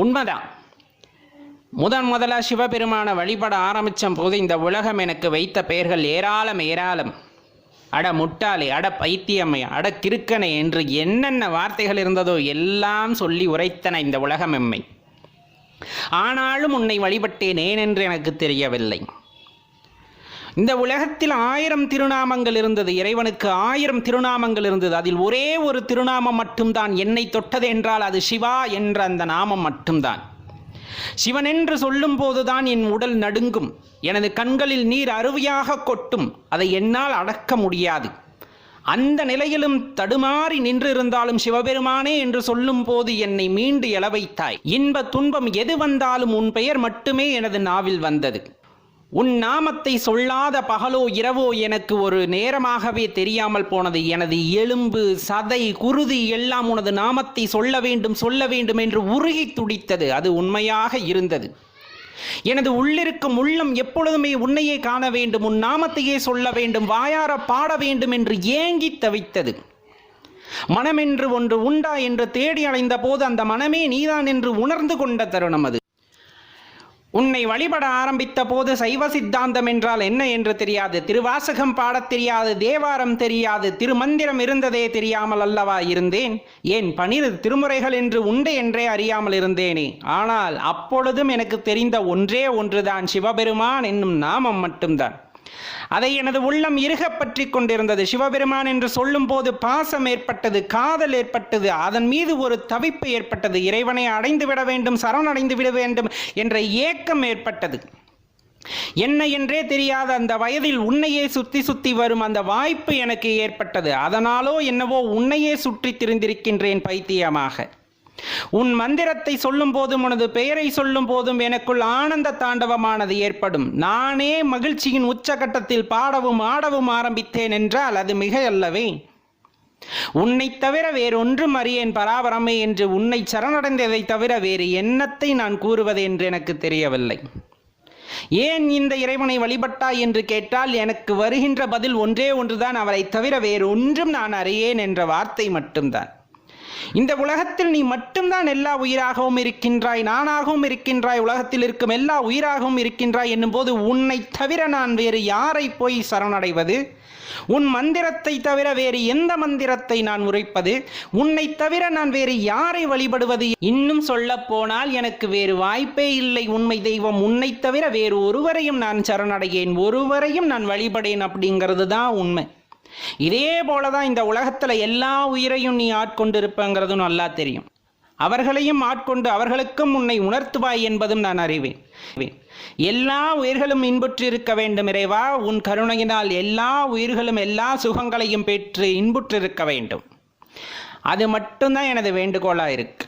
உண்மைதான். முதன் முதலா சிவபெருமான வழிபட ஆரம்பித்த போது இந்த உலகம் எனக்கு வைத்த பெயர்கள் ஏராளம் ஏராளம். அட முட்டாளே அட பைத்தியம்மை அட கிறுக்கனே என்று என்னென்ன வார்த்தைகள் இருந்ததோ எல்லாம் சொல்லி உரைத்தன இந்த உலகம் எம்மை ஆனாலும் உன்னை வழிபட்டேன் ஏனென்று எனக்கு தெரியவில்லை. இந்த உலகத்தில் ஆயிரம் திருநாமங்கள் இருந்தது. இறைவனுக்கு ஆயிரம் திருநாமங்கள் இருந்தது. அதில் ஒரே ஒரு திருநாமம் மட்டும்தான். என்னை தொட்டது என்றால் அது சிவா என்ற அந்த நாமம் மட்டும்தான். சிவன் என்று சொல்லும் போதுதான் என் உடல் நடுங்கும். எனது கண்களில் நீர் அருவியாக கொட்டும். அதை என்னால் அடக்க முடியாது. அந்த நிலையிலும் தடுமாறி நின்றிருந்தாலும் சிவபெருமானே என்று சொல்லும் போது என்னை மீண்டு எழவைத்தாய் இன்ப துன்பம் எது வந்தாலும் உன் பெயர் மட்டுமே எனது நாவில் வந்தது. உன் நாமத்தை சொல்லாத பகலோ இரவோ எனக்கு ஒரு நேரமாகவே தெரியாமல் போனது. எனது எலும்பு சதை குருதி எல்லாம் உனது நாமத்தை சொல்ல வேண்டும் சொல்ல வேண்டும் என்று உருகி துடித்தது. அது உண்மையாக இருந்தது. எனது உள்ளிருக்கும் உள்ளம் எப்பொழுதுமே உன்னையே காண வேண்டும் உன் நாமத்தையே சொல்ல வேண்டும் வாயார பாட வேண்டும் என்று ஏங்கி தவித்தது. மனமென்று ஒன்று உண்டா என்று தேடி அலைந்த போது அந்த மனமே நீதான் என்று உணர்ந்து கொண்ட தருணம் அது. உன்னை வழிபட ஆரம்பித்த போது சைவ சித்தாந்தம் என்றால் என்ன என்று தெரியாது. திருவாசகம் பாடத் தெரியாது தேவாரம் தெரியாது திருமந்திரம் இருந்ததே தெரியாமல் அல்லவா இருந்தேன்? ஏன் பனிரு திருமுறைகள் என்று உண்டு என்றே அறியாமல் இருந்தேனே? ஆனால் அப்பொழுதும் எனக்கு தெரிந்த ஒன்றே ஒன்றுதான் சிவபெருமான் என்னும் நாமம் மட்டும்தான். அதை எனது உள்ளம் இருகப் பற்றி கொண்டிருந்தது. சிவபெருமான் என்று சொல்லும்போது பாசம் ஏற்பட்டது காதல் ஏற்பட்டது அதன் மீது ஒரு தவிப்பு ஏற்பட்டது. இறைவனை அடைந்து விட வேண்டும் சரணடைந்து விட வேண்டும் என்ற ஏக்கம் ஏற்பட்டது. என்ன என்றே தெரியாத அந்த வயதில் உன்னையே சுத்தி சுத்தி வரும் அந்த வாய்ப்பு எனக்கு ஏற்பட்டது. அதனாலோ என்னவோ உன்னையே சுற்றி திரிந்திருக்கின்றேன் பைத்தியமாக. உன் மந்திரத்தை சொல்லும் போதும் உனது பெயரை சொல்லும் போதும் எனக்குள் ஆனந்த தாண்டவமானது ஏற்படும். நானே மகிழ்ச்சியின் உச்சகட்டத்தில் பாடவும் ஆடவும் ஆரம்பித்தேன் என்றால் அது மிக உன்னை உன்னைத் தவிர வேறொன்றும் அறியேன் பராபரமே என்று உன்னை சரணடைந்ததை தவிர வேறு எண்ணத்தை நான் கூறுவது என்று எனக்கு தெரியவில்லை. ஏன் இந்த இறைவனை வழிபட்டாய் என்று கேட்டால் எனக்கு வருகின்ற பதில் ஒன்றே ஒன்றுதான். அவரை தவிர வேறு ஒன்றும் நான் அறியேன் என்ற வார்த்தை மட்டும்தான். இந்த உலகத்தில் நீ மட்டும்தான் எல்லா உயிராகவும் இருக்கின்றாய் நானாகவும் இருக்கின்றாய் உலகத்தில் இருக்கும் எல்லா உயிராகவும் இருக்கின்றாய் என்னும்போது உன்னை தவிர நான் வேறு யாரை போய் சரணடைவது? உன் மந்திரத்தை தவிர வேறு எந்த மந்திரத்தை நான் உரைப்பது? உன்னை தவிர நான் வேறு யாரை வழிபடுவது? இன்னும் சொல்ல போனால் எனக்கு வேறு வாய்ப்பே இல்லை உண்மை தெய்வம் உன்னை தவிர வேறு ஒருவரையும் நான் சரணடையேன் ஒருவரையும் நான் வழிபடேன் அப்படிங்கிறது தான் உண்மை. இதே போல தான் இந்த உலகத்தில் எல்லா உயிரையும் நீ ஆட்கொண்டிருப்பங்கிறதும் நல்லா தெரியும். அவர்களையும் ஆட்கொண்டு அவர்களுக்கும் உன்னை உணர்த்துவாய் என்பதும் நான் அறிவேன். எல்லா உயிர்களும் இன்புற்றிருக்க வேண்டும் இறைவா உன் கருணையினால் எல்லா உயிர்களும் எல்லா சுகங்களையும் பெற்று இன்புற்றிருக்க வேண்டும். அது மட்டும்தான் எனது வேண்டுகோளாக இருக்கு.